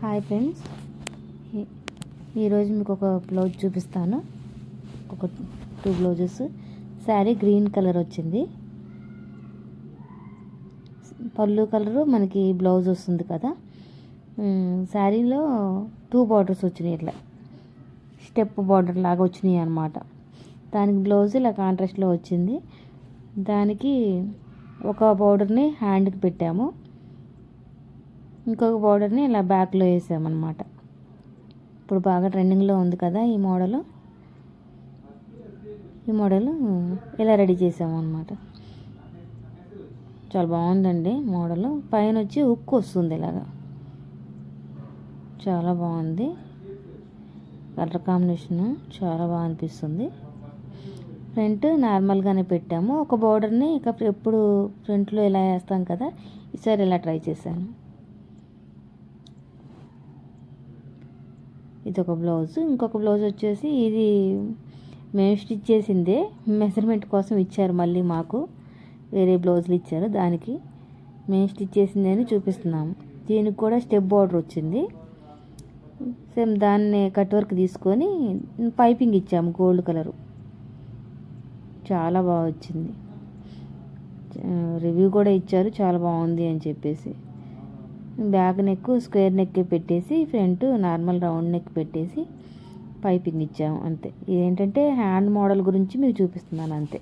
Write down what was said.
Hi friends. ఈరోజు మీకు ఒక బ్లౌజ్ చూపిస్తాను. ఒక two blouses. Sari green colour వచ్చింది. పళ్ళు కలరు మనకి బ్లౌజ్ వస్తుంది కదా. శారీలో టూ బార్డర్స్ వచ్చినాయి ఇట్లా. స్టెప్ బార్డర్ లాగా వచ్చినాయి అనమాట దానికి బ్లౌజ్ ఇలా కాంట్రాస్ట్లో వచ్చింది. దానికి ఒక బార్డర్ని హ్యాండ్కి పెట్టాము. ఇంకొక పౌడర్ని ఇలా బ్యాక్లో వేసామన్నమాట. ఇప్పుడు బాగా ట్రెండింగ్లో ఉంది కదా ఈ మోడల్ ఈ మోడల్ ఇలా రెడీ చేసామన్నమాట. చాలా బాగుందండి మోడల్ పైన వచ్చి ఉక్కు వస్తుంది ఇలాగా. చాలా బాగుంది. కలర్ కాంబినేషన్ చాలా బాగా అనిపిస్తుంది. ఫ్రంట్ నార్మల్గానే పెట్టాము. ఒక బార్డర్ని ఇక ఎప్పుడు ఫ్రంట్లో ఇలా వేస్తాం కదా ఈసారి ఇలా ట్రై చేశాను. ఇది ఒక బ్లౌజ్. ఇంకొక బ్లౌజ్ వచ్చేసి ఇది మేము స్టిచ్ చేసిందే. మెజర్మెంట్ కోసం ఇచ్చారు మళ్ళీ మాకు. వేరే బ్లౌజులు ఇచ్చారు దానికి. మేము స్టిచ్ చేసింది అని చూపిస్తున్నాము. దీనికి కూడా స్టెప్ బార్డర్ వచ్చింది. సేమ్ దాన్ని కట్ వర్క్ తీసుకొని పైపింగ్ ఇచ్చాము గోల్డ్ కలరు. చాలా బాగా వచ్చింది. రివ్యూ కూడా ఇచ్చారు. చాలా బాగుంది అని చెప్పేసి. బ్యాక్ నెక్ స్క్వేర్ నెక్ పెట్టేసి ఫ్రంట్ నార్మల్ రౌండ్ నెక్ పెట్టేసి పైపింగ్ ఇచ్చాము అంతే. ఇదేంటంటే హ్యాండ్ మోడల్ గురించి మీకు చూపిస్తున్నాను అంతే.